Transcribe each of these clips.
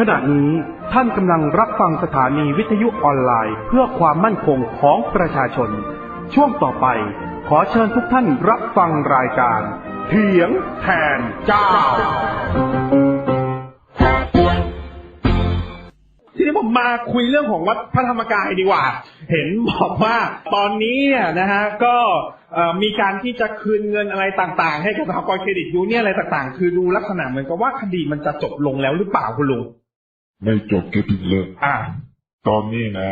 ขณะนี้ท่านกำลังรับฟังสถานีวิทยุออนไลน์เพื่อความมั่นคงของประชาชน ช่วงต่อไปขอเชิญทุกท่านรับฟังรายการ เถียงแทนเจ้า ทีนี้ผมมาคุยเรื่องของวัดพระธรรมกายดีกว่า เห็นบอกว่าตอนนี้เนี่ยนะฮะก็เอ่อมีการที่จะคืนเงินอะไรต่างๆ ให้กับสหกรณ์เครดิตยูเนี่ยนอะไรต่างๆ คือดูลักษณะเหมือนกับว่าคดีมันจะจบลงแล้วหรือเปล่าคุณลุง ไม่จบแค่เพิ่งเลิกอ่าตอนนี้นะ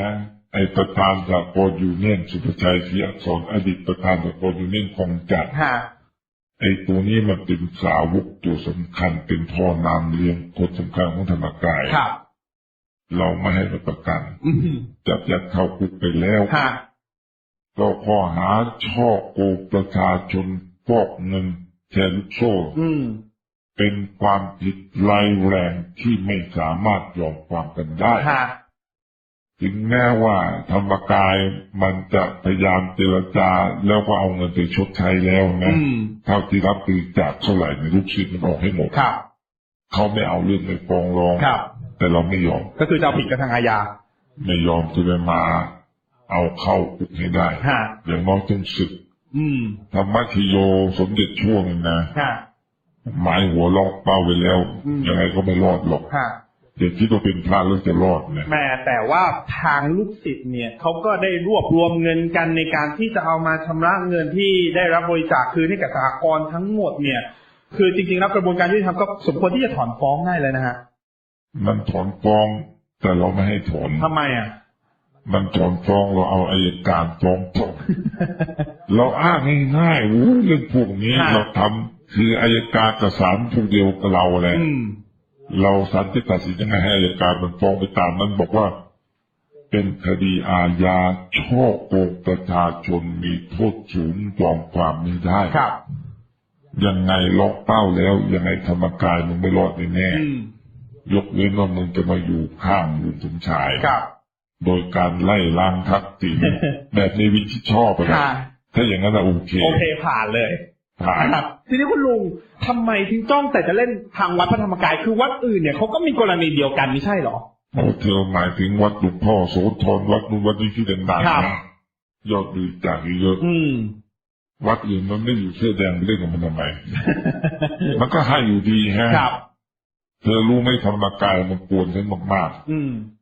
ไอ้ประธานสากลยูเนียนสุภชัยศรีอักษรอดีตประธานสากลยูเนียนคงจัดฮะไอ้ตัวนี้มันเป็นสาวกตัวสำคัญเป็นพ่อนามเลี้ยงคนสำคัญของธรรมกายครับเราไม่ให้ประกันอืมจับยัดเข้าคุกไปแล้วฮะก็ข้อหาช่อโกงประชาชนฟอกเงินแชร์ลูกโซ่อืม เป็นความผิดร้ายแรงที่ไม่สามารถยอมความกันได้ฮะถึงแม้ว่าธรรมกายมันจะพยายามเจรจาแล้วก็เอาเงินไปชดใช้แล้วนะอืมเท่าที่รับคือจากเท่าไหร่ในลูกศิษย์มันออกให้หมดครับเขาไม่เอาเรื่องไปฟ้องร้องครับแต่เราไม่ยอม ก็คือจะเอาผิดกับทางอาญา ไม่ยอมจะไปมา เอาเข้าคุกให้ได้ฮะอย่างน้อยต้องศึกอืมธรรมทิโยสมเด็จช่วงนึงนะฮะ หมายหัวล็อกเป้าไปแล้วอืม ยังไงก็ไม่รอดหรอกฮะ เด็กที่ตัวเป็นพระแล้วจะรอดนะแม่แต่ว่าทางลูกศิษย์เนี่ยเขาก็ได้รวบรวมเงินกันในการที่จะเอามาชำระเงินที่ได้รับบริจาคคืนให้กับสหกรณ์ทั้งหมดเนี่ย คือจริงๆแล้วกระบวนการยุติธรรมก็สมควรที่จะถอนฟ้องได้เลยนะฮะมันถอนฟ้อง แต่เราไม่ให้ถอน ทำไมอะ มันถอนฟ้องเราเอาอายการฟ้องตกเราอ้างง่ายๆโอ้เรื่องพวกนี้ค่ะเราทำคืออายการกับศาลพวกเดียวกับเราแหละอืมเราศาลจะตัดสินยังไงให้อายการมันฟ้องไปตามนั้นบอกว่า เป็นคดีอาญาช่อโกงประชาชนมีโทษสูงยอมความไม่ได้ครับยังไงล็อกเป้าแล้ว ยังไงธรรมกายมึงไม่รอดแน่อืมๆยกเว้นว่ามึงจะมาอยู่ข้างลุงสมชายครับ โดยการไล่ล้างทักษิณแบบในวิที่ชอบไปค่ะถ้าอย่างนั้นอะโอเค โอเคผ่านเลยผ่านครับทีนี้คุณลุงทำไมถึงจ้องแต่จะเล่นทางวัดพระธรรมกาย คือวัดอื่นเนี่ยเขาก็มีกรณีเดียวกันไม่ใช่เหรอโอ้เธอหมายถึงวัดหลวงพ่อโสธรวัดนู้นวัดนี้ที่ดังครับๆนะยอดบริจาคเยอะอืมวัดอื่นมันไม่อยู่เสื้อแดงไปเล่นกับมันทำไมมันก็ให้อยู่ดีฮะครับเธอรู้ไหมธรรมกายมันกวนฉันมากอืมๆ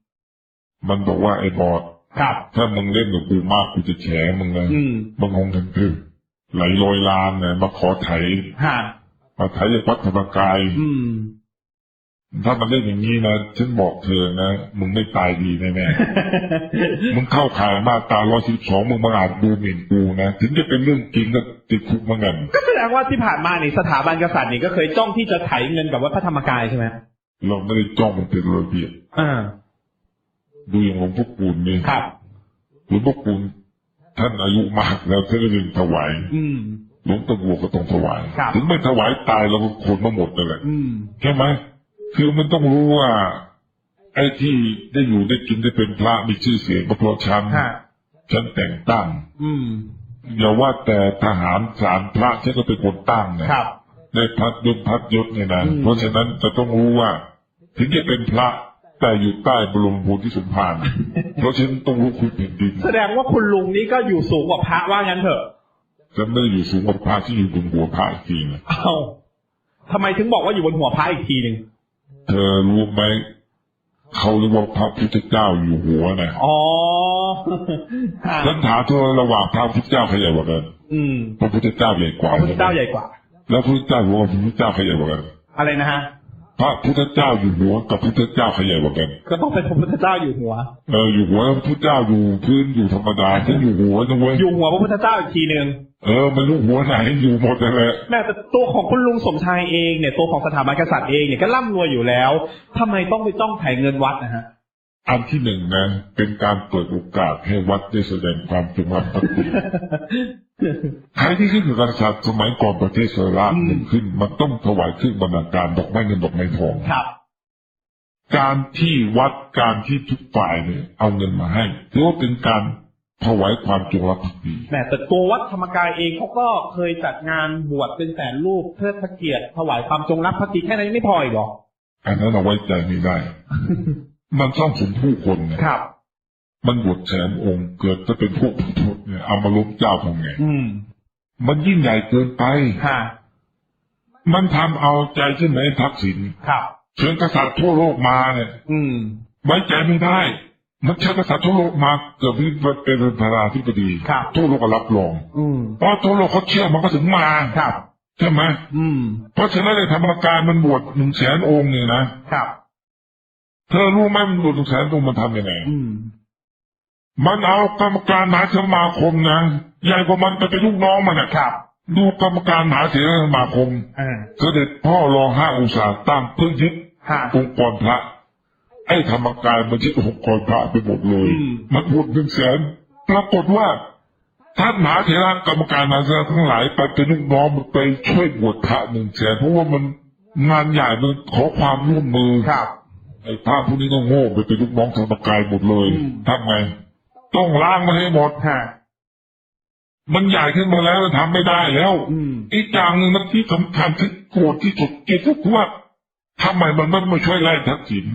มันบอกว่าไอ้บอดครับถ้ามึงเล่นกับกูมากกูจะแฉมึงนะอืมมึงคงกันคือไหลลอยลานเนี่ยมาขอไถฮะมาไถจากวัดธรรมกายอืมถ้ามันเล่นอย่างนี้นะฉันบอกเธอนะมึงไม่ตายดีแน่ๆมึงเข้าข่ายมาตราร้อยสิบสองมึงมาอาจดูหมิ่นกูนะถึงจะเป็นเรื่องจริงก็ติดคุกเหมือนกันก็แสดงว่าที่ผ่านมานี่สถาบันกษัตริย์นี่ก็เคยจ้องที่จะไถเงินกับวัดพระธรรมกายใช่ไหมเราไม่ได้จ้องมันเป็นระเบียบอ่า ดูอย่างหลวงพ่อคูณนี่ครับหลวงพ่อคูณท่านอายุมากแล้วท่านก็ยังถวายอืมหลวงตะบัวก็ต้องถวายครับถึงไม่ถวายตายเราก็ขนมาหมดนั่นแหละอืมใช่ไหมคือมันต้องรู้ว่า ไอ้ที่ได้อยู่ได้กินได้เป็นพระมีชื่อเสียงก็เพราะฉันฮะฉันแต่งตั้งอืมอย่าว่าแต่ทหารสารพระฉันก็เป็นคนตั้งนะครับได้พัดยศพัดยศเนี่ยนะอืมเพราะฉะนั้นจะต้องรู้ว่า ถึงจะเป็นพระ แต่อยู่ใต้บรมโพธิสมภารเพราะฉะนั้นต้องรู้คุณแผ่นดินแสดงว่าคุณลุงนี่ก็อยู่สูงกว่าพระว่างั้นเถอะจะไม่ได้อยู่สูงกว่าพระที่อยู่บนหัวพระอีกทีนะเอ้าทำไมถึงบอกว่าอยู่บนหัวพระอีกทีหนึ่งเธอรู้ไหมเขาเรียกว่าพระพุทธเจ้าอยู่หัวนะอ๋อฮะฉันถามเธอระหว่างพระพุทธเจ้าใครใหญ่กว่ากันอืมพระพุทธเจ้าใหญ่กพว่าระพุทธเจ้าใหญ่กว่า แล้วพระพุทธเจ้าหัวกับพระพุทธเจ้าใครใหญ่กว่ากันอะไรนะฮะ พระพุทธเจ้าอยู่หัวกับพระพุทธเจ้าใครใหญ่กว่ากัน ก็ต้องเป็นพระพุทธเจ้าอยู่หัว เอออยู่หัวพระพุทธเจ้าอยู่พื้นอยู่ธรรมดาฉันอยู่หัวนะเว้ยอยู่หัวพระพุทธเจ้าอีกทีหนึ่งเออมันรู้หัวไหนอยู่หมดนั่นแหละแม้แต่ตัวของคุณลุงสมชายเองเนี่ยตัวของสถาบันกษัตริย์เองเนี่ยก็ร่ำรวยอยู่แล้วทำไมต้องไปจ้องไถเงินวัดนะฮะ อันที่หนึ่งนะ เป็นการเปิดโอกาสให้วัดได้แสดงความจงรักภักดีใครที่ขึ้นกับกษัตริย์สมัยก่อนประเทศสระอืมมันขึ้น มันต้องถวายเครื่องบรรณาการดอกไม้เงินดอกไม้ทองครับ การที่วัดการที่ทุกฝ่ายเนี่ยเอาเงินมาให้ถือว่าเป็นการถวายความจงรักภักดีแหมแต่ตัววัดธรรมกายเองเขาก็เคยจัดงานบวชเป็นแสนรูปเทิดพระเกียรติถวายความจงรักภักดีแค่นั้นยังไม่พออีกเหรออันนั้นเอาไว้ใจไม่ได้ มันซ่องสมผู้คนเนี่ยครับ มันบวชแสนองค์เกิดจะเป็นพวกพุทธเนี่ยเอามาล้มเจ้าทำไงอืมมันยิ่งใหญ่เกินไปฮะมันทำเอาใจใช่ไหมทักษิณครับเชิญกษัตริย์ทั่วโลกมาเนี่ย อืมไว้ใจไม่ได้มันเชิญกษัตริย์ทั่วโลกมาเกือบที่เป็นประธานาธิบดีครับทั่วโลกก็รับรองอืมเพราะทั่วโลกเขาเชื่อมันก็ถึงมาครับใช่ไหมอืมเพราะฉะนั้นในธรรมการมันบวชหนึ่งแสนองค์เนี่ยนะครับ เธอรู้ไหมมันบวชหนึ่งแสนองค์มันทำยังไงอืมมันเอากรรมการมหาสมาคมนะใหญ่กว่ามันไปเป็นลูกน้องมันนะครับดูกรรมการมหาเถรสมาคมอ่าเสด็จพ่อรองห้าอุตสาห์ตั้งเพื่อยึดฮะองค์กรพระไอ้ธรรมกายมันยึดองค์กรพระไปหมดเลยอืมมันบวชหนึ่งแสนปรากฏว่าท่านมหาเถระกรรมการมหาเถระทั้งหลายไปเป็นลูกน้องมันไปช่วยบวชพระหนึ่งแสนเพราะว่ามันงานใหญ่มันขอความร่วมมือครับ ไอ้พระพวกนี้ก็โง่ไปเป็นลูกน้องธรรมกายหมดเลยอืมทำไง ต้องล้างมันให้หมดฮะมันใหญ่ขึ้นมาแล้วทำไม่ได้แล้วอืมอีกอย่างหนึ่งนะที่สำคัญที่โกรธที่สุดเกลียดก็คือว่าทำไมมันไม่มาช่วยไล่ทักษิณ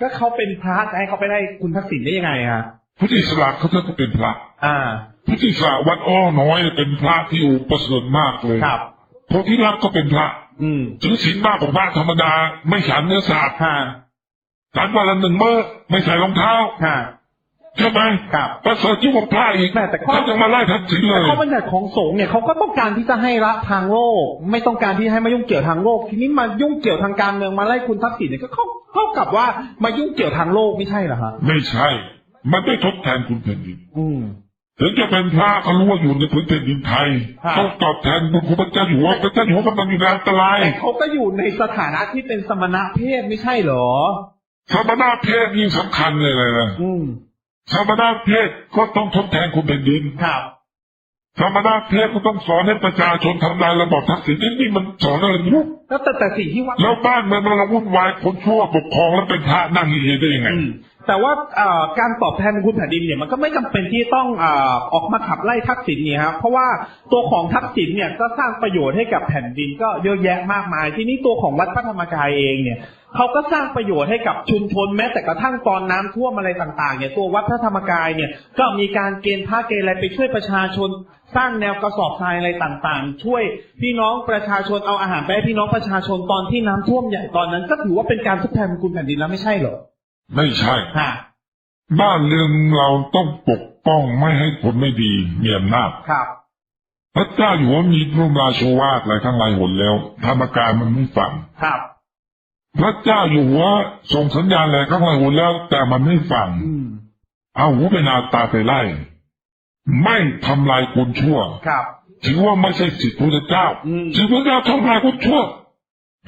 ก็เขาเป็นพระจะให้เขาไปได้คุณทักษิณได้ยังไงฮะพุทธิสระเขาก็เป็นพระ อ่าพุทธิสระวัดอ้อน้อยเป็นพระที่อุปเสริฐมากเลยครับโพธิรักษ์ก็เป็นพระ อืมถือศีลมากกว่าพระธรรมดาไม่ฉันเนื้อสัตว์ ฮะฉันวันละหนึ่งมื้อไม่ใส่รองเท้าฮะใช่ไหมครับประเสริฐยิ่งกว่าพระอีกแม่แต่ข้อเขาจะมาไล่ทักษิณเลแต่ยข้อบัญญัติของสงฆ์เนี่ยเขาก็ต้องการที่จะให้ละทางโลก ไม่ต้องการที่ให้มายุ่งเกี่ยวทางโลก ทีนี้มายุ่งเกี่ยวทางการเมืองมาไล่คุณทักษิณเนี่ยก็เข้าเข้ากับว่ามายุ่งเกี่ยวทางโลกไม่ใช่เหรอฮะไม่ใช่ มันไม่ทดแทนคุณแผ่นดินอืมถึงจะเป็นพระก็รู้ว่าอยู่ในพื้นแผ่นดินไทยครับต้องตอบแทนบุญคุณพระเจ้าอยู่หัวพระเจ้าอยู่หัวกำลังอยู่ในอันตรายแต่เขาก็อยู่ในสถานะที่เป็นสมณะเพศไม่ใช่เหรอ สมณเพศยิ่งสำคัญเลยเลยนะอืมสมณเพศก็ต้องทดแทนคุณแผ่นดินครับสมณเพศก็ต้องสอนให้ประชาชนทำลายระบอบทักษิณนี่นี่มันสอนอะไรไม่รู้แล้วแต่แต่สิ่งที่ว่าแล้วบ้านเมืองมันวุ่นวายคนชั่วปกครองแล้วเป็นพระนั่งเฉยๆได้ยังไงอืม แต่ว่าการตอบแทนคุณแผ่นดินเนี่ยมันก็ไม่จำเป็นที่ต้องออกมาขับไล่ทักษิณเนี่ยครับเพราะว่าตัวของทักษิณเนี่ยก็สร้างประโยชน์ให้กับแผ่นดินก็เยอะแยะมากมาย ที่นี้ตัวของวัดพระธรรมกายเองเนี่ยเขาก็สร้างประโยชน์ให้กับชุมชนแม้แต่กระทั่งตอนน้ำท่วมอะไรต่างๆเนี่ยตัววัดพระธรรมกายเนี่ยก็มีการเกณฑ์พระเกณฑ์อะไรไปช่วยประชาชน สร้างแนวกระสอบทรายอะไรต่างๆ ช่วยพี่น้องประชาชนเอาอาหารไปให้พี่น้องประชาชนตอนที่น้ำท่วมใหญ่ตอนนั้น ก็ถือว่าเป็นการทดแทนคุณแผ่นดินแล้วไม่ใช่เหรอ ไม่ใช่ฮะบ้านเรือนเราต้องปกป้องไม่ให้คนไม่ดีมีอำนาจครับ พระเจ้าอยู่หัวมีพระบรมราโชวาทอะไรทั้งหลายหนแล้วธรรมการมันไม่ฟังครับ พระเจ้าอยู่หัวส่งสัญญาณอะไรทั้งหลายหนแล้ว แต่มันไม่ฟังอืม เอาหัวไปนาตาไปไล่ ไม่ทำลายคนชั่ว ครับ ถือว่าไม่ใช่สิทธิพระเจ้าอืม สิทธิพระเจ้าทำลายคนชั่ว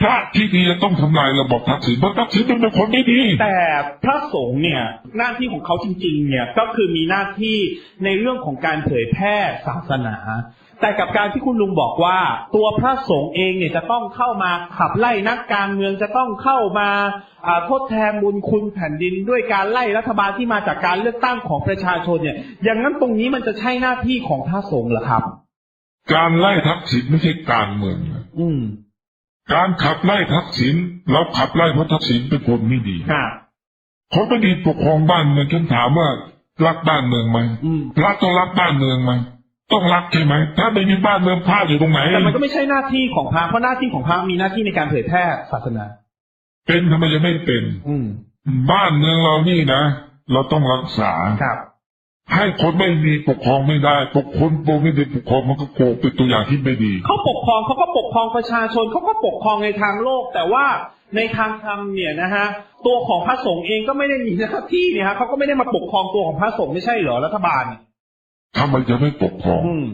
พระที่ดีจะต้องทำลายระบบทักษิณเพราะทักษิณเป็นคนไม่ดี แต่พระสงฆ์เนี่ยหน้าที่ของเขาจริง ๆ เนี่ยก็คือมีหน้าที่ในเรื่องของการเผยแพร่ศาสนา แต่กับการที่คุณลุงบอกว่า ตัวพระสงฆ์เองเนี่ยจะต้องเข้ามาขับไล่นักการเมืองจะต้องเข้ามาอ่าทดแทนบุญคุณแผ่นดิน ด้วยการไล่รัฐบาลที่มาจากการเลือกตั้งของประชาชนเนี่ย อย่างนั้นตรงนี้มันจะใช่หน้าที่ของพระสงฆ์เหรอครับ การไล่ทักษิณไม่ใช่การเมืองนะอืม การขับไล่ทักษิณเราขับไล่เพราะทักษิณเป็นคนไม่ดีค่ะคนไม่ดีปกครองบ้านเมืองฉันถามว่ารักบ้านเมืองไหมอืมรักต้องรักบ้านเมืองไหมต้องรักใช่ไหมถ้าไม่มีบ้านเมืองพระอยู่ตรงไหนแต่มันก็ไม่ใช่หน้าที่ของพระเพราะหน้าที่ของพระมีหน้าที่ในการเผยแพร่ศาสนา เป็นทำไมจะไม่เป็น อืมบ้านเมืองเรานี่นะเราต้องรักษาครับ ให้คนไม่ดีปกครองไม่ได้ ปกคนโปไม่ดีปกครองมันก็โกงเป็นตัวอย่างที่ไม่ดีเขาปกครองเขาก็ปกครองประชาชนเขาก็ปกครองในทางโลก แต่ว่าในทางธรรมเนี่ยนะฮะตัวของพระสงฆ์เองก็ไม่ได้มีหน้าที่เนี่ยฮะเขาก็ไม่ได้มาปกครองตัวของพระสงฆ์ไม่ใช่เหรอรัฐบาลเนี่ยทำไมจะไม่ปกครองอืม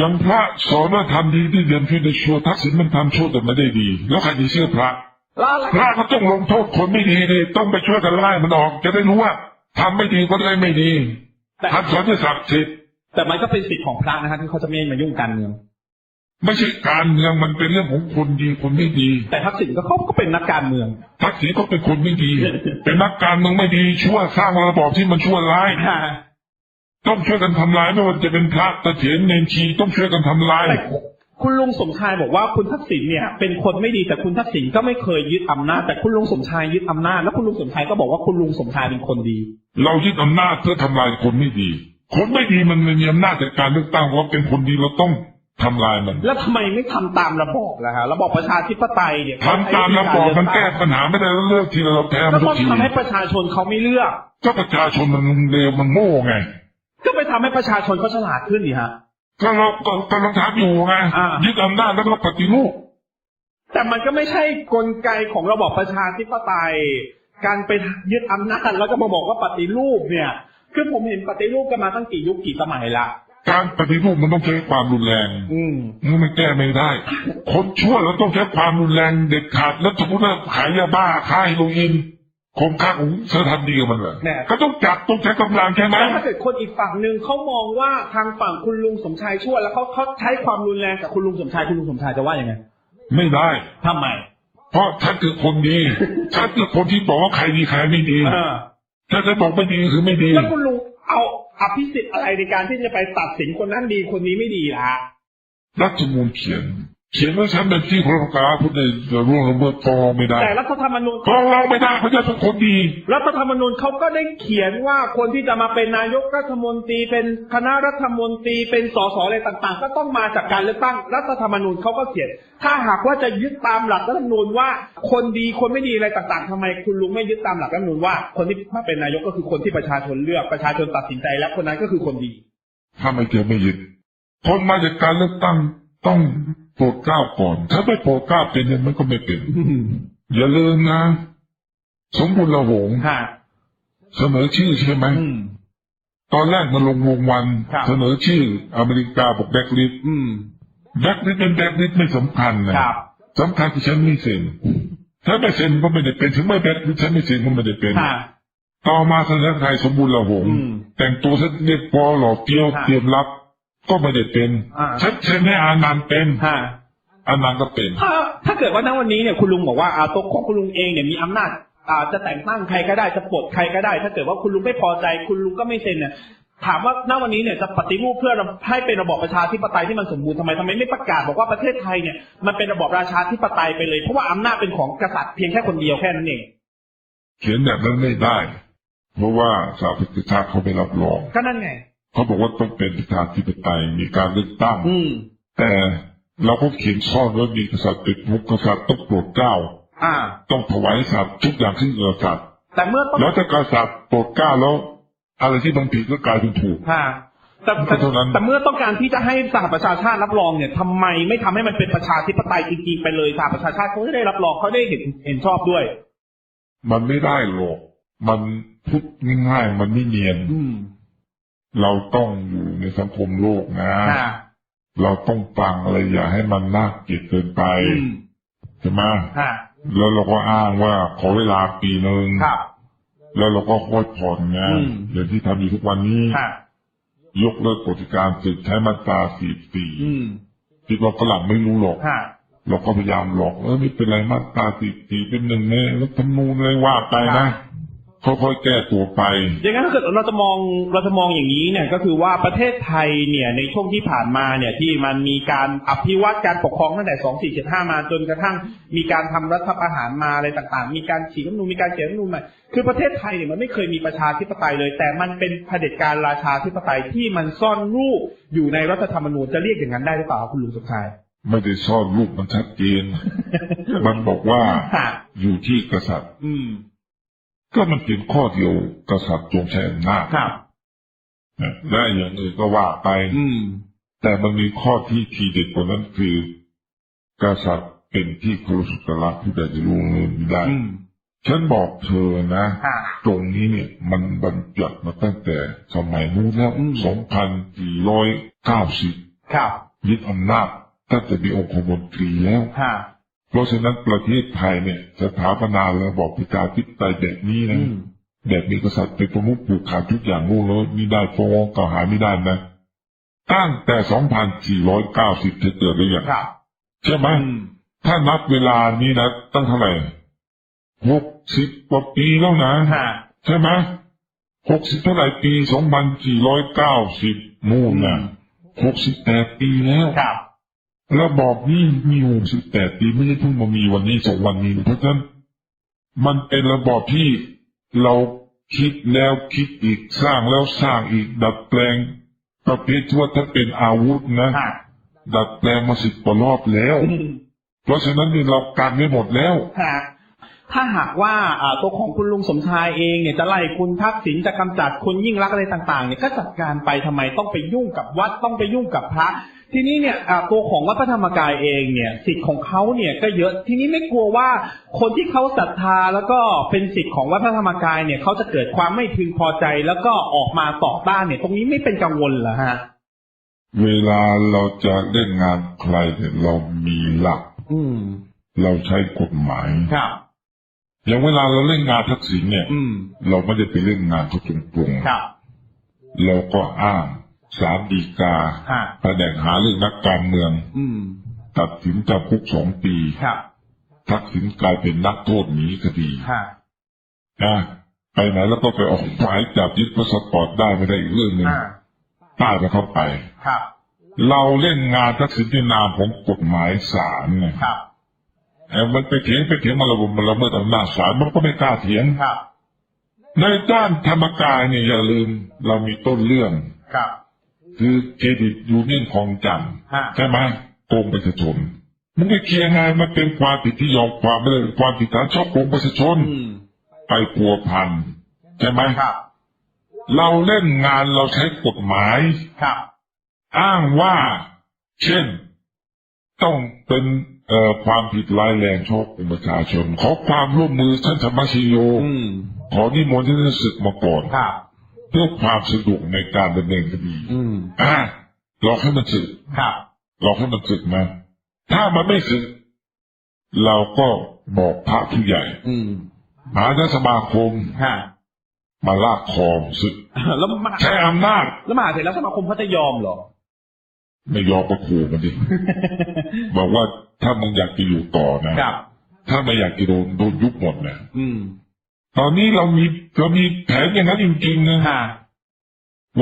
ยังพระสอนว่าทำดีที่เดียนช่วยได้ชั่วทักษิณมันทำชั่วแต่ไม่ได้ดี แล้วใครจะเชื่อพระแล้วอะไรพระก็ต้องลงโทษคนไม่ดีดิต้องไปช่วยกันไล่มันออก จะได้รู้ว่า ทำไม่ดีก็ได้ไม่ดีแต่ทำสอนจะศักดิ์สิทธิ์แต่มันก็เป็นสิทธิ์ของพระนะฮะที่เขาจะไม่มายุ่งการเมืองไม่ใช่การเมืองมันเป็นเรื่องของคนดีคนไม่ดี แต่ทักษิณก็เขาก็เป็นนักการเมือง ทักษิณก็เป็นคนไม่ดี เป็นนักการเมืองไม่ดีชั่วสร้างระบอบที่มันชั่วร้ายต้องช่วยกันทำลายไม่ว่าจะเป็นพระตะเถียนเนนชีต้องช่วยกันทำลายแต่ คุณลุงสมชายบอกว่าคุณทักษิณเนี่ยเป็นคนไม่ดีแต่คุณทักษิณก็ไม่เคยยึดอำนาจแต่คุณลุงสมชายยึดอำนาจแล้วคุณลุงสมชายก็บอกว่าคุณลุงสมชายเป็นคนดี เรายึดอำนาจเพื่อทำลายคนไม่ดี คนไม่ดีมันมีอำนาจจากการเลือกตั้งว่าเป็นคนดีเราต้องทำลายมัน แล้วทำไมไม่ทำตามระบอบล่ะฮะระบอบประชาธิปไตยเนี่ยทำตามระบอบมันแก้ปัญหาไม่ได้แล้วเลือกทีละเราแพ้ก็มันทุต้กองทีทำให้ประชาชนเขาไม่เลือก ก็ประชาชนมันเลวมันโง่ไง ก็ไปทำให้ประชาชนเขาฉลาดขึ้นดิฮะ ก็เราก็กำลังถามอยู่ไงอ่ายึดอำนาจแล้วก็ปฏิรูปแต่มันก็ไม่ใช่กลไกของระบอบประชาธิปไตย การไปยึดอำนาจแล้วก็มาบอกว่าปฏิรูปเนี่ย คือผมเห็นปฏิรูปกันมาตั้งกี่ยุคกี่สมัยละการปฏิรูปมันต้องใช้ความรุนแรงอืม มันแก้ไม่ได้ คนชั่วเราต้องใช้ความรุนแรงเด็ดขาดแล้วสมมติว่าขายยาบ้าขายเฮโรอีน คมค่าของเธอทำดีกับมันเหรอแน่ก็ต้องจับต้องใช้กำลังใช่ไหมแล้วถ้าเกิดคนอีกฝั่งหนึ่งเขามองว่าทางฝั่งคุณลุงสมชายชั่วแล้วเขาเขาใช้ความรุนแรงกับคุณลุงสมชายคุณลุงสมชายจะว่ายังไงไม่ได้ ทำไมเพราะฉันคือคนดีฉันคือคนที่บอกว่าใครดีใครไม่ดีเออถ้าจะบอกไม่ดีคือไม่ดี แล้วคุณลุงเอาอภิสิทธิ์อะไรในการที่จะไปตัดสินคนนั้นดีคนนี้ไม่ดีล่ะรัฐธรรมนูญเขียน เขียนว่าฉันเป็นที่คนกลางพูดในร่วงละเมิดฟ้องไม่ได้แต่รัฐธรรมนูญฟ้องเราไม่ได้เพราะฉันเป็นคนดีรัฐธรรมนูญเขาก็ได้เขียนว่าคนที่จะมาเป็นนายกรัฐมนตรี เป็นคณะรัฐมนตรีเป็นสสอะไรต่าง ๆ ก็ต้องมาจากการเลือกตั้งรัฐธรรมนูญเขาก็เขียน ถ้าหากว่าจะยึดตามหลักรัฐธรรมนูญว่า คนดีคนไม่ดีอะไรต่างๆทำไมคุณลุงไม่ยึดตามหลักรัฐธรรมนูญว่าคนที่มาเป็นนายกก็คือคนที่ประชาชนเลือกประชาชนตัดสินใจแล้วคนนั้นก็คือคนดี ถ้าไม่เจอไม่ยึดคนมาจากการเลือกตั้งต้อง โปรดเกล้าก่อน ถ้าไม่โปรดเกล้าเป็นเนี่ยมันก็ไม่เป็นอย่าลืมนะ สมบูรณ์ละหงษ์ค่ะเสนอชื่อใช่ไหมอืมตอนแรกมันลงวงวันครับเสนอชื่อ อเมริกาบอกแบ็กลิสอืมแบ็กลิสเป็นแบ็กลิสไม่สำคัญนะครับสำคัญที่ฉันไม่เซ็นถ้าไม่เซ็นก็ไม่ได้เป็น ถึงไม่แบ็กลิสฉันไม่เซ็นก็ไม่ได้เป็นค่ะต่อมาเสนอไทยสมบูรณ์ละหงษ์อืมแต่งตัวฉันเรียกพอหล่อเกี้ยวค่ะเตรียมรับ ก็ไม่ได้เป็นอ่าฉันเซ็นให้อานันต์เป็นค่ะอานันต์ก็เป็น ถ้าถ้าเกิดว่าณวันนี้เนี่ยคุณลุงบอกว่าอาตัวของคุณลุงเองเนี่ยมีอำนาจอ่าจะแต่งตั้งใครก็ได้จะปลดใครก็ได้ ถ้าเกิดว่าคุณลุงไม่พอใจ คุณลุงก็ไม่เซ็นเนี่ยถามว่าณวันนี้เนี่ยจะปฏิรูปเพื่อให้เป็นระบอบประชาธิปไตยที่มันสมบูรณ์ทำไมทำไมไม่ประกาศบอกว่าประเทศไทยเนี่ยมันเป็นระบอบราชาธิปไตยไปเลยเพราะว่าอำนาจเป็นของกษัตริย์เพียงแค่คนเดียวแค่นั้นเองเขียนแบบนั้นไม่ได้ เพราะว่าสหประชาชาติเขาไม่รับรองก็นั่นไง เขาบอกว่าต้องเป็นประชาธิปไตยมีการเลือกตั้งอืมแต่เราก็เขียนซ่อนว่ามีกษัตริย์เป็นมุกกษัตริย์ต้องโปรดเกล้าอ่าต้องถวายสัตว์ทุกอย่างขึ้นเอือสัตว์แต่เมื่อต้องแล้วถ้ากษัตริย์โปรดเกล้าแล้ว อะไรที่มันผิดก็กลายเป็นถูกค่ะแต่แต่เท่านั้นแต่เมื่อต้องการที่จะให้สหประชาชาติรับรองเนี่ยทำไมไม่ทำให้มันเป็นประชาธิปไตยจริงๆไปเลยสหประชาชาติเขาไม่ได้รับรองเขาได้เห็นเห็นชอบด้วย มันไม่ได้หรอกมันพูดง่ายๆมันไม่เนียนอืม เราต้องอยู่ในสังคมโลกนะค่ะเราต้องฟังอะไรอย่าให้มันน่าเกลียดเกินไปอืมใช่ไหมค่ะแล้วเราก็อ้างว่าขอเวลาปีหนึ่งครับแล้วเราก็ค่อยผ่อนไงอืมอย่างที่ทำอยู่ทุกวันนี้ค่ะยกเลิกกฎการศึกใช้มาตราสี่สี่อืมคิดว่าฝรั่งไม่รู้หรอกค่ะเราก็พยายามหลอกเออไม่เป็นไรมาตราสี่สี่เป็นหนึ่งในรัฐธรรมนูญเลยว่าไปนะ ค่อยๆแก้ตัวไป อย่างนั้นถ้าเกิดเราจะมองเราจะมองอย่างนี้เนี่ยก็คือว่าประเทศไทยเนี่ยในช่วงที่ผ่านมาเนี่ยที่มันมีการอภิวัตการปกครองตั้งแต่สองสี่เจ็ดห้ามาจนกระทั่งมีการทำรัฐประหารมาอะไรต่างๆ มีการฉีกรัฐธรรมนูญมีการเขียนรัฐธรรมนูญใหม่คือประเทศไทยเนี่ยมันไม่เคยมีประชาธิปไตยเลย แต่มันเป็นเผด็จการราชาธิปไตยที่มันซ่อนรูปอยู่ในรัฐธรรมนูญจะเรียกอย่างนั้นได้หรือเปล่าครับคุณลุงสุชายไม่ได้ซ่อนรูปมันชัดเจนมันบอกว่าค่ะอยู่ที่กษัตริย์ อืม ก็มันเป็นข้อเดียวกษัตริย์จงใช้อำนาจครับนะและอย่างอื่นก็ว่าไป อืมแต่มันมีข้อที่ทีเด็ดกว่านั้นคือกษัตริย์เป็นที่เคารพสักการะผู้ใดจะรู้เงินไม่ได้อืมฉันบอกเธอนะค่ะตรงนี้เนี่ยมันบัญญัติมาตั้งแต่สมัยนู้นแล้วอืม2,490ครับยึดอำนาจตั้งแต่มีองคมนตรีแล้วค่ะ เพราะฉะนั้นประเทศไทยเนี่ยสถาปนาระบอบประชาธิปไตยแบบนี้อืนะมแบบมีกษัตริย์เป็นประมุขผูกขาดทุกอย่างงูแล้วไม่ได้ฟ้องกล่าวหาไม่ได้นะตั้งแต่ 2,490จะเกิดหรือยังครับใช่ไหมอืมถ้านับเวลานี้นะ ตั้งเท่าไหร่หกสิบกว่าปีแล้วนะค่ะใช่ไหมหกสิบเท่าไหร่ปี 2,490นู่นนะหกสิบแปดปีแล้วครับ ระบอบนี้มีหกสิบแปดปีไม่ใช่เพิ่งมามีวันนี้สองวันนี้ เพราะฉะนั้นมันเป็นระบอบที่เราคิดแล้วคิดอีกสร้างแล้วสร้างอีก ดัดแปลงประเภทที่ว่าถ้าเป็นอาวุธนะค่ะดัดแปลงมาสิบกว่ารอบแล้ว เพราะฉะนั้นนี่เราการไม่หมดแล้วค่ะถ้าหากว่าอ่าตัวของคุณลุงสมชายเองเนี่ยจะไล่คุณทักษิณจะกำจัดคุณยิ่งรักษณ์อะไรต่าง ๆ เนี่ยก็จัดการไปทำไมต้องไปยุ่งกับวัดต้องไปยุ่งกับพระ ทีนี้เนี่ยอ่าตัวของวัดพระธรรมกายเองเนี่ยสิทธิ์ของเขาเนี่ยก็เยอะทีนี้ไม่กลัวว่าคนที่เขาศรัทธาแล้วก็เป็นสิทธิ์ของวัดพระธรรมกายเนี่ยเขาจะเกิดความไม่พึงพอใจแล้วก็ออกมาต่อต้านเนี่ย ตรงนี้ไม่เป็นกังวลเหรอฮะ เวลาเราจะเล่นงานใครเนี่ยเรามีหลัก อืม เราใช้กฎหมายครับอย่างเวลาเราเล่นงานทักษิณเนี่ย อืม เราไม่ได้ไปเล่นงานทุกตรงๆครับเราก็อ้าง สารดีกาฮะแผนกหาเรื่องนักการเมืองอืมตัดสินจำคุกสองปีครับทักษิณกลายเป็นนักโทษหนีคดีฮะนะไปไหนแล้วก็ไปออกหมายจับยึดพาสปอร์ตได้ไม่ได้อีกเรื่องหนึ่งอ่าป้ายไปเข้าไปครับเราเล่นงานทักษิณในนามของกฎหมายศาลเนี่ยครับแต่มันไปเถียงไปเถียงมาระบบมันละเมิดอำนาจศาลมันก็ไม่กล้าเถียงครับในด้านธรรมกายเนี่ยอย่าลืม เรามีต้นเรื่องครับ คือเครดิตยูเนียนคลองจันทร์ฮะ ใช่ไหมโกงประชาชนมันก็เคลียร์ไงมันเป็นความผิดที่ยอมความไม่ได้ความผิดฐานชอบโกงประชาชน อืมไปพัวพันใช่ไหมครับเราเล่นงานเราใช้กฎหมาย ครับ อ้างว่า เช่น ต้องเป็นเอ่อความผิดร้ายแรงชอบโกงประชาชน ขอความร่วมมือท่านธรรมชโย อืมขอนิมนต์ท่านศึกมาก่อน ครับ เพื่อความสะดวกในการดำเนินคดีอืมอ่าหลอกให้มันสึกครับหลอกให้มันสึกมา ถ้ามันไม่สึก เราก็บอกพระผู้ใหญ่ อืมมหาเจ้าสมาคมฮะมาลากคอสึกแล้วมหาใช้อำนาจแล้วมหาเถรสมาคมเขาจะยอมเหรอ ไม่ยอมก็ขู่มันดิ บอกว่าถ้ามึงอยากจะอยู่ต่อนะครับ ถ้าไม่อยากจะโดนโดนยุบหมดนะอืม ตอนนี้เรามีเรามีแผนอย่างนั้นจริงๆนะฮะ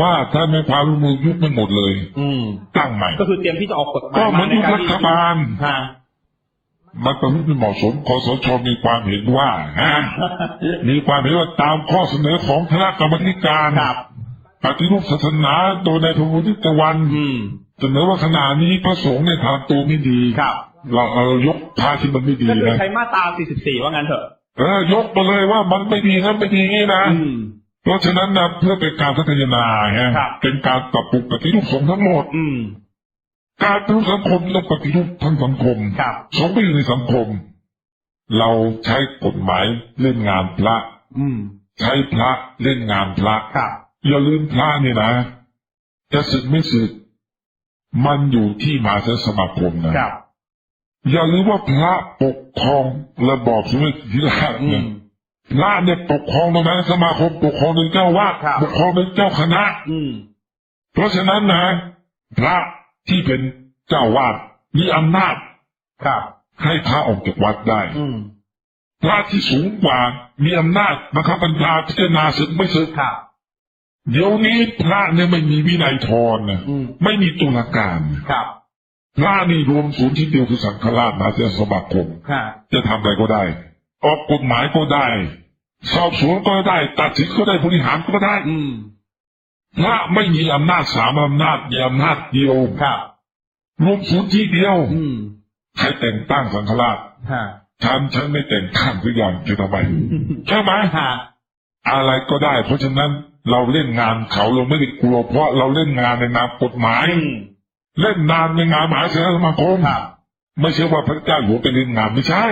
ว่าถ้าไม่พาร่วมมือยุบมันหมดเลย อืมตั้งใหม่ ก็คือเตรียมที่จะออกกฎหมายก็เหมือนยุบรัฐบาลฮะมันเป็นไม่เหมาะสมคอสชมีความเห็นว่าฮะมีความเห็นว่าตามข้อเสนอของคณะกรรมการครับปฏิรูปศาสนาโดยนายธวุฒิตะวันอืมเสนอว่าขณะนี้พระสงฆ์เนี่ยทำตัวไม่ดีครับ เราเอายกพาที่มันไม่ดีก็คือนะใช้มาตรา 44 ว่างั้นเถอะ เออยกมาเลยว่ามันไม่ดีนะไม่ดีนี่นะอืมเพราะฉะนั้นนะเพื่อเป็นการพัฒนาฮะครับเป็นการปรับปรุงปฏิรูปสงฆ์ทั้งหมด อืมการปฏิรูปสังคมต้องปฏิรูปทั้งสังคมครับสงฆ์ไม่อยู่ในสังคม เราใช้กฎหมายเล่นงานพระ อืมใช้พระเล่นงานพระครับอย่าลืมพระนี่นะจะสึกไม่สึกมันอยู่ที่มหาเถรสมาคมนะครับ อย่าลืมว่าพระปกครองระบอบสมเด็จพระราชอืเนี่ยมพระเนี่ยปกครองโดยมหาสมาคมปกครองโดยเจ้าวาดครับปกครองโดยเจ้าคณะ อืมเพราะฉะนั้นนะพระที่เป็นเจ้าวาดมีอำนาจครับให้พระออกจากวัดได้ อืมพระที่สูงกว่ามีอำนาจบังคับบัญชาพิจารณาศึกไม่ศึกครับเดี๋ยวนี้พระเนี่ยไม่มีวินัยทรนะอืมไม่มีตุลาการครับ พระนี่รวมศูนย์ที่เดียวคือสังฆราชมหาเถรสมาคมฮะจะทำอะไรก็ได้ ออกกฎหมายก็ได้ สอบสวนก็ได้ ตัดสินก็ได้บริหารก็ได้ อืมพระไม่มีอำนาจสามอำนาจมีอำนาจเดียวครับรวมศูนย์ที่เดียวอืมใครแต่งตั้งสังฆราชฮะฉันฉันไม่แต่งตั้งทุกอย่างจะทำไมใช่ไหมฮะอะไรก็ได้ เพราะฉะนั้นเราเล่นงานเขาเราไม่ได้กลัวเพราะเราเล่นงานในนามกฎหมายอืม เล่นนามในงานมหาเถรสมาคมครับไม่ใช่ว่าพระเจ้าอยู่หัวไปเล่นงานไม่ใช่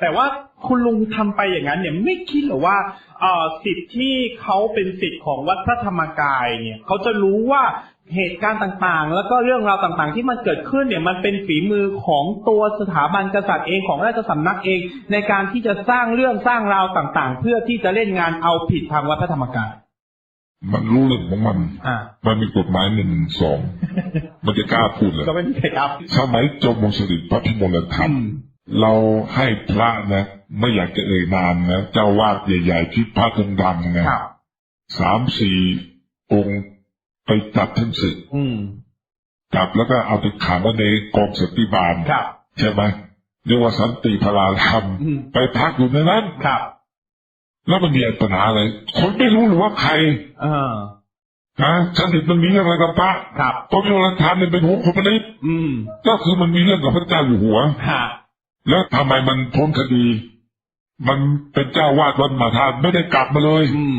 แต่ว่าคุณลุงทำไปอย่างนั้นเนี่ยไม่คิดเหรอว่าเอ่อสิทธิ์ที่เขาเป็นสิทธิ์ของวัดพระธรรมกายเนี่ยเขาจะรู้ว่าเหตุการณ์ต่างๆ แล้วก็เรื่องราวต่างๆ ที่มันเกิดขึ้นเนี่ยมันเป็นฝีมือของตัวสถาบันกษัตริย์เองของราชสำนักเอง ในการที่จะสร้างเรื่องสร้างราวต่างๆ เพื่อที่จะเล่นงานเอาผิดทางวัดพระธรรมกาย มันรู้เรื่องของมันอ่ามันมีกฎหมายหนึ่งสอง มันจะกล้าพูดเลยก็ไม่มีใครครับสมัยจอมวงศริพระพิมลธรรมอืมเราให้พระนะ ไม่อยากจะเอ่ยนามนะ เจ้าวาดใหญ่ๆที่พระดังๆนะครับสามสี่องค์ไปจับท่านศึกอืมไปจับแล้วก็เอาไปขังไว้ในกองสันติบาลครับใช่ไหมเรียกว่าสันติพลารามอืมไปพักอยู่ในนั้นครับ แล้วมันมีปัญหาอะไรคนไม่รู้หรือว่าใครเออนะสันติมันมีเรื่องอะไรกับพระครับตอนนี้รัฐานเนี่ยเป็นหัวคนคนนี้อืมก็คือมันมีเรื่องกับพระเจ้าอยู่หัวฮะแล้วทำไมมันพ้นคดี มันเป็นเจ้าวาดวัดมหาธาตุไม่ได้กลับมาเลย อืม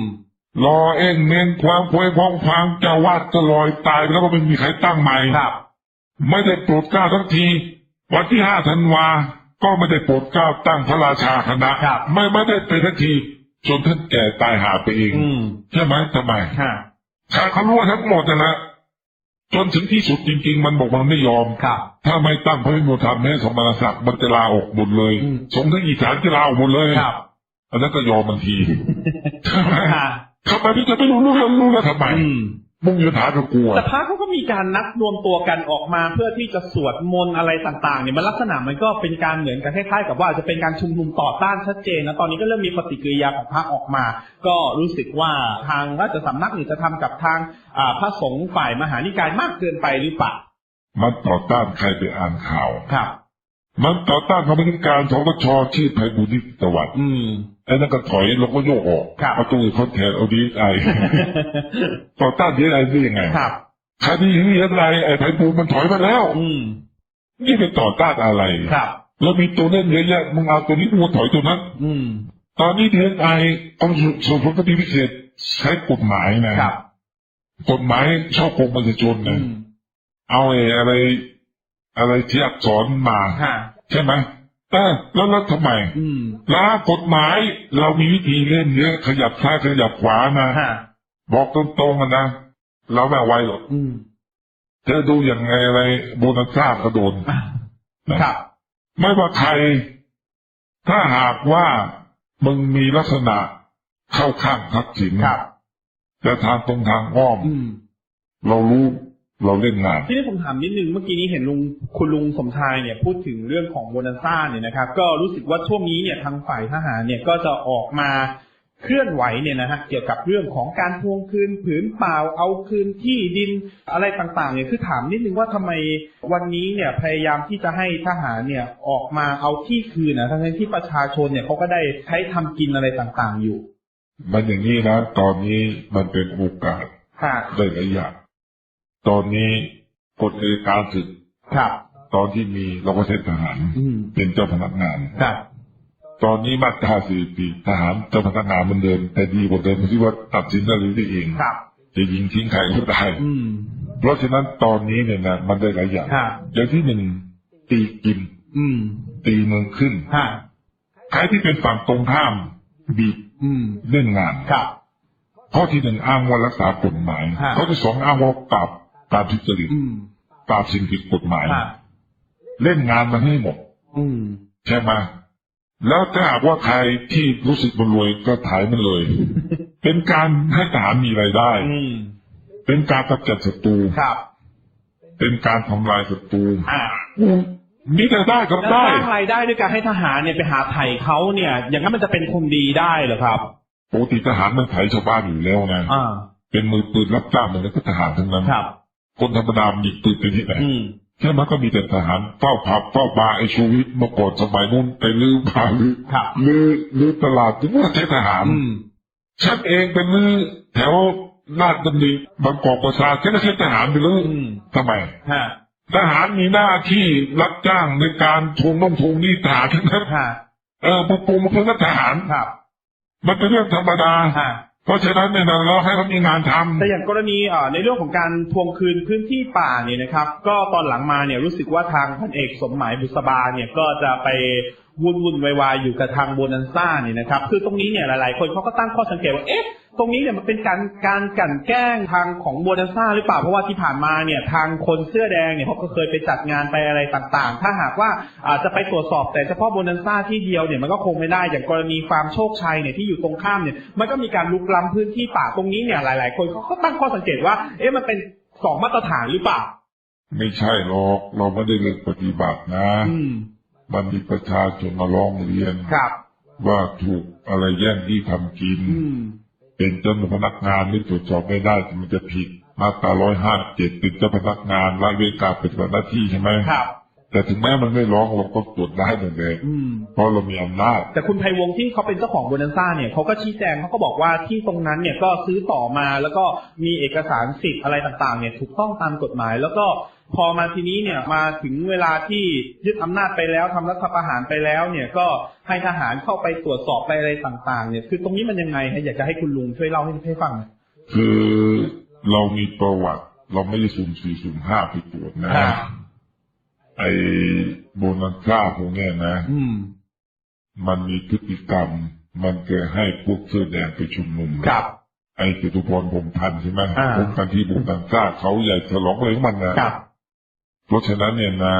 รอเองเมนความควยความควางเจ้าวาดก็ลอยตายไปแล้วก็ไม่มีใครตั้งใหม่ครับ ไม่ได้โปรดเกล้าทั้งที วันที่ห้าธันวา ก็ไม่ได้โปรดเกล้าตั้งพระราชาคณะครับไม่ไม่ได้เป็นทันที จนท่านแก่ตายหาไปเองอืมใช่ไหมทำไมฮะชาเขารู้ทั้งหมดนะนะจนถึงที่สุดจริง ๆ มันบอกมันไม่ยอมครับถ้าไม่ตั้งพระมิโมธรรมให้สมณศักดิ์มันจะลาออกหมดเลยอืมสงฆ์ทั้งอีสานจะลาออกหมดเลยครับอันนั้นก็ยอมมันทีใช่ไหมฮะทำไมพี่จะไม่รู้เรื่องรู้แล้วทำไมอื มมุ่งจะถามกับกลัวแต่พระเขาก็มีการนัดรวมตัวกันออกมาเพื่อที่จะสวดมนต์อะไรต่างๆเนี่ยมันลักษณะมันก็เป็นการเหมือนกันคล้ายๆกับว่าจะเป็นการชุมนุมต่อต้านชัดเจนนะตอนนี้ก็เริ่มมีปฏิกิริยาของพระออกมา ก็รู้สึกว่าทางราชสำนักนี่จะทำกับทางอ่าพระสงฆ์ฝ่ายมหานิกายมากเกินไปหรือเปล่ามันต่อต้านใครไปอ่านข่าวครับ มันต่อต้านกรรมการสปชชื่อไพบุญนิตวัฒน์อืม ไอ้นั่นก็ถอยแล้วก็โยกออกครับเอาตัวอื่นเขาแทนเอาดีไอต่อต้านดีไอได้ยังไงครับคดีนี้อะไรไอ้ไพบุญมันถอยมาแล้ว อืมนี่เป็นต่อต้านอะไรครับแล้วมีตัวเล่นเยอะแยะมึงเอาตัวนี้มึงถอยตัวนั้น อืมตอนนี้ดีไอกองส่วนผลคดีพิเศษใช้กฎหมายนะครับกฎหมายช่อโกงประชาชนอืนะมเอาไอ้อะไร อะไรที่อักษรมาฮะใช่ไหม เออแล้วแล้วทำไมอืมล้ากฎหมาย เรามีวิธีเล่นเยอะขยับซ้ายขยับขวานะฮะบอกตรงๆกันนะเราไม่เอาไว้หรอกอืมเธอดูอย่างไงอะไรโบนัสซ่าก็โดนอะนะครับ ไม่ว่าใคร ถ้าหากว่ามึงมีลักษณะเข้าข้างทักษิณครับแต่ทางตรงทางอ้อมอืมเรารู้ เราเล่นงานทีนี้ผมถามนิดนึงเมื่อกี้นี้เห็นลุงคุณลุงสมชายเนี่ยพูดถึงเรื่องของโบนันซ่าเนี่ยนะครับ ก็รู้สึกว่าช่วงนี้เนี่ยทางฝ่ายทหารเนี่ยก็จะออกมาเคลื่อนไหวเนี่ยนะฮะเกี่ยวกับเรื่องของการทวงคืนผืนเปล่าเอาคืนที่ดินอะไรต่างๆเนี่ยคือถามนิดนึงว่าทำไมวันนี้เนี่ยพยายามที่จะให้ทหารเนี่ยออกมาเอาที่คืนนะทั้งๆที่ประชาชนเนี่ยเขาก็ได้ใช้ทำกินอะไรต่างๆอยู่ มันอย่างนี้นะตอนนี้มันเป็นโอกาสค่ะได้หลายอย่าง ตอนนี้กฎอัยการศึกครับ ตอนที่มีเราก็ใช้ทหารอืมเป็นเจ้าพนักงานครับ ตอนนี้มาตราสี่ปีทหารเจ้าพนักงานเหมันเดิมแต่ดีกว่าเดิมที่ว่าตัดสินได้หรือได้เองครับจะยิงทิ้งใครก็ได้อืมเพราะฉะนั้นตอนนี้เนี่ยนะมันได้หลายอย่างครับอย่างที่หนึ่งตีกินอืมตีเมืองขึ้นฮะใครที่เป็นฝั่งตรงข้ามบีบอืมเล่นงานครับข้อที่หนึ่งอ้างว่ารักษากฎหมายฮะข้อที่สองอ้างว่าปราบ ปราบทุจริตอืมปราบสิ่งผิดกฎหมายฮะเล่นงานมันให้หมดอืมใช่ไหมแล้วถ้าหากว่าใครที่รู้สึกมันรวยก็ถ่ายมันเลย เป็นการให้ทหารมีรายได้อืมเป็นการกำจัดศัตรูครับเป็นการทำลายศัตรูอ่าอืมมีแต่ได้กับแล้วได้สร้างรายได้ด้วยการให้ทหารเนี่ยไปหาไถ่เขาเนี่ย อย่างนั้นมันจะเป็นคนดีได้เหรอครับปกติทหารมันไถชาวบ้านอยู่แล้วนะอ่าเป็นมือปืนรับจ้างมันก็ทหารทั้งนั้นครับ คนธรรมดามันยิงปืนไปที่ไหนอืมใช่ไหมก็มีแต่ทหารเฝ้าผับเฝ้าบาร์ไอชูวิทย์เมื่อก่อนสมัยนู้นไปลื้อบาร์ลื้อครับลื้อลื้อตลาดถึงว่าใช้ทหารอืมฉันเองเป็นลื้อแถวลาดดำริบางกอกประชาฉันก็ใช้ทหารไปลื้อออืมทำไมฮะทหารมีหน้าที่รับจ้างในการทวงน้องทวงหนี่ทหารทั้งนั้นฮะเออพวกปูมันเป็นทหารครับมันเป็นเรื่องธรรมดาฮะ เพราะฉะนั้นเนี่ยนะเราให้เขามีงานทำแต่อย่างกรณีในเรื่องของการทวงคืนพื้นที่ป่าเนี่ยนะครับ ก็ตอนหลังมาเนี่ยรู้สึกว่าทางพันเอกสมหมายบุษบาเนี่ยก็จะไป วุ่นวุ่นวายวายอยู่กับทางโบนันซ่าเนี่ยนะครับ คือตรงนี้เนี่ยหลาย ๆ คนเขาก็ตั้งข้อสังเกตว่าเอ๊ะตรงนี้เนี่ยมันเป็นการการกลั่นแกล้งทางของโบนันซ่าหรือเปล่าเพราะว่าที่ผ่านมาเนี่ยทางคนเสื้อแดงเนี่ยเขาก็เคยไปจัดงานไปอะไรต่าง ๆ ถ้าหากว่าอาจจะไปตรวจสอบแต่เฉพาะโบนันซ่าที่เดียวเนี่ยมันก็คงไม่ได้อย่างกรณีฟาร์มโชคชัยเนี่ยที่อยู่ตรงข้ามเนี่ยมันก็มีการลุกล้ำพื้นที่ป่าตรงนี้เนี่ยหลาย ๆ คนเขาก็ตั้งข้อสังเกตว่า เอ๊ะมันเป็นสองมาตรฐานหรือเปล่า ไม่ใช่หรอกเราไม่ได้เลือกปฏิบัตินะอื มมันมีประชาชนมาร้องเรียนครับ ว่าถูกอะไรแย่งที่ทำกินอืมเป็นเจ้าพนักงานไม่ตรวจสอบไม่ได้มันจะผิดมาตราร้อยห้าเจ็ดเป็นเจ้าพนักงานละเว้นการปฏิบัติหน้าที่ใช่ไหมครับแต่ถึงแม้มันไม่ร้องเราก็ตรวจได้เหมือนเดิมอืมเพราะเรามีอำนาจ แต่คุณไพวงศ์ที่เขาเป็นเจ้าของโบนันซ่าเนี่ยเขาก็ชี้แจงเขาก็บอกว่าที่ตรงนั้นเนี่ยก็ซื้อต่อมาแล้วก็มีเอกสารสิทธิ์อะไรต่างๆเนี่ยถูกต้องตามกฎหมาย แล้วก็ พอมาทีนี้เนี่ยมาถึงเวลาที่ยึดอำนาจไปแล้วทำรัฐประหารไปแล้ว เนี่ยก็ให้ทหารเข้าไปตรวจสอบไปอะไรต่าง ๆ เนี่ย คือตรงนี้มันยังไงฮะอยากจะให้คุณลุงช่วยเล่าให้ให้ฟังหน่อยคือเรามีประวัติ เราไม่ได้สุ่มสี่สุ่มห้าไปตรวจนะครับไอ้โบนัสซ่าพวกเนี้ยนะอืมมันมีพฤติกรรม มันเคยให้พวกเสื้อแดงไปชุมนุมครับไอ้จตุพรพรหมพันธ์ใช่ไหมอ่าผมกันที่โบนัสซ่าเขาใหญ่ฉลองอะไรของมันนะครับ เพราะฉะนั้นเนี่ยนะ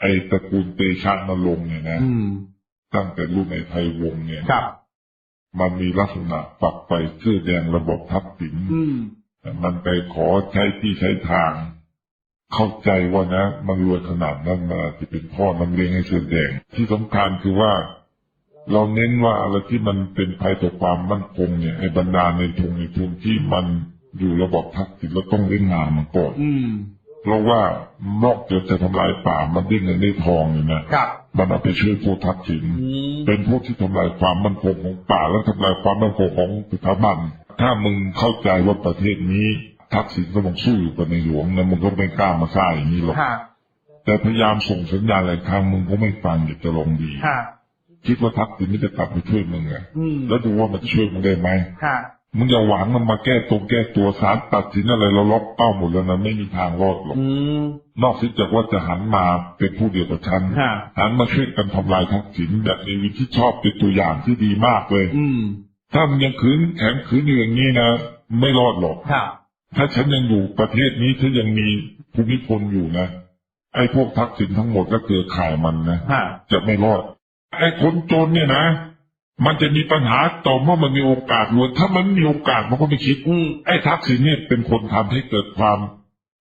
ไอ้ตระกูลเตชะนรงค์เนี่ยนะอืมตั้งแต่รุ่นในไทยวงศ์เนี่ยครับมันมีลักษณะปักไปเสื้อแดงระบบทักษิณอืมมันไปขอใช้ที่ใช้ทาง เข้าใจว่านะ มันรวยขนาดนั้นมาจะเป็นพ่อน้ำเลี้ยงให้เสื้อแดง ที่สำคัญคือว่า เราเน้นว่าอะไรที่มันเป็นภัยต่อความมั่นคงเนี่ยไอ้บรรดาในทุนในทุนที่มันอยู่ระบบทักษิณแล้วต้องเล่นงานมันก่อนอืม เพราะว่านอกจากจะทำลายป่ามันได้เงินได้ทองเนี่ยนะครับมันเอาไปช่วยพวกทักษิณอืมเป็นพวกที่ทำลายความมั่นคงของป่าและทำลายความมั่นคงของสถาบัน ถ้ามึงเข้าใจว่าประเทศนี้ทักษิณกำลังสู้อยู่กับในหลวงนะมึงก็ไม่กล้ามาซ่าอย่างนี้หรอกค่ะแต่พยายามส่งสัญญาณหลายครั้งมึงก็ไม่ฟังอยากจะลงดีค่ะคิดว่าทักษิณนี่จะกลับไปช่วยมึงไงอืมแล้วดูว่ามันจะช่วยมึงได้ไหมค่ะ มึงอย่าหวังมันมาแก้ตรงแก้ตัวสารตัดสินอะไรเราล็อกเป้าหมดแล้วนะไม่มีทางรอดหรอกอืมนอกจากว่าจะหันมาเป็นผู้เดียวกับฉันค่ะหันมาช่วยกันทำลายทักษิณแบบในวิธีชอบเป็นตัวอย่างที่ดีมากเลย อืมถ้ามันยังขืนแข็งขืนอยู่อย่างนี้นะไม่รอดหรอกค่ะถ้าฉันยังอยู่ประเทศนี้ถ้ายังมีภูมิพลอยู่นะไอ้พวกทักษิณทั้งหมดก็เกิดข่ายมันนะค่ะจะไม่รอดไอ้คนจนเนี่ยนะ มันจะมีปัญหาต่อเมื่อมันมีโอกาสรวยถ้ามันมีโอกาสมันก็ไม่คิดอืมไอ้ทักษิณเนี่ยเป็นคนทำให้เกิดความ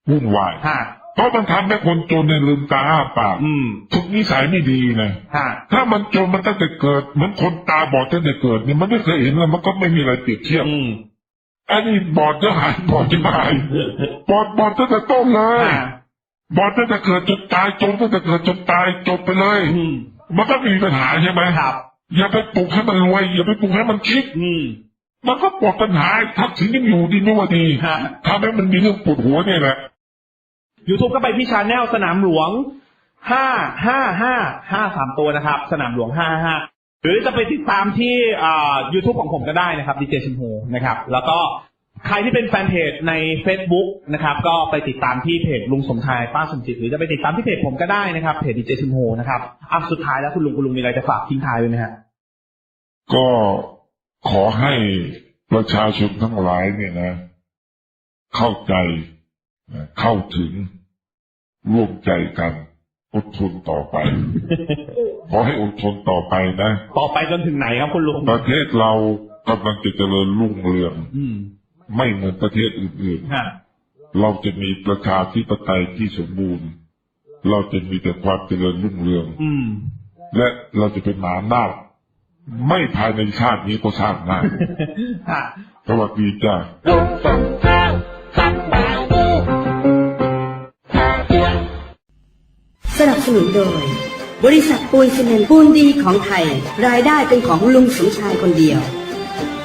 วุ่นวายค่ะเพราะมันทำให้คนจนในยลืมตาอ้าปากอืมทุกนิสัยไม่ดีนะค่ะถ้ามันจนมันตั้งแต่เกิดเหมือนคนตาบอดตั้งแต่เกิดเนี่ยมันไม่เคยเห็นแล้วมันก็ไม่มีอะไรเปรียบเทียบอืมอันนี้บอดจะหายบอดจะหายบอดบอดตั้งแต่ต้นเลยค่ะบอดตั้งแต่เกิดจนตายจนตั้งแต่เกิดจนตายจบไปเลยอืมมันก็ไมมีปัญหาใช่ไหมครับ อย่าไปปลุกให้มันรวยอย่าไปปลุกให้มันคิดอืมมันก็ปลดปัญหาทักษิณยังอยู่ดีไม่ว่าดีฮะทำให้มันมีเรื่องปวดหัวเนี่ยแหละ YouTube ก็ไปที่ชาแนลสนามหลวงห้าห้าห้าห้าสามตัวนะครับ สนามหลวงห้าห้าหรือจะไปติดตามที่อ่า YouTube ของผมก็ได้นะครับดีเจชิมโฮนะครับ แล้วก็ ใครที่เป็นแฟนเพจใน Facebook นะครับ ก็ไปติดตามที่เพจลุงสมชายป้าสมจิต หรือจะไปติดตามที่เพจผมก็ได้นะครับเพจดีเจชิมโฮนะครับอะสุดท้ายแล้วคุณลุงคุณลุงมีอะไรจะฝากทิ้งท้ายไว้ไหมฮะก็ขอให้ประชาชนทั้งหลายเนี่ยนะ เข้าใจนะเข้าถึงร่วมใจกัน อดทนต่อไป ขอให้อดทนต่อไปนะ ต่อไปจนถึงไหนครับคุณลุงประเทศเรากำลังจะเจริญรุ่งเรืองอืม ไม่เหมือนประเทศอื่นฮะๆเราจะมีประชาธิปไตยที่สมบูรณ์ เราจะมีแต่ความเจริญรุ่งเรืองอืมและเราจะเป็นหมาหน้าจไม่ภายในชาตินี้ก็ชาติหน้าฮะสวัสดีจ้าลุงสมชายสบายดีพาเที่ยวสนับสนุนโดย บริษัทปูนซีเมนต์ปูนดีของไทย รายได้เป็นของลุงสมชายคนเดียว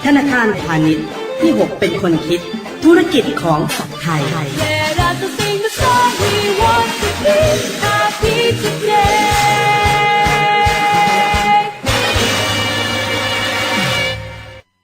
ธนาคารพาณิชย์ พี่หกเป็นคนคิดธุรกิจของสัตว์ไทย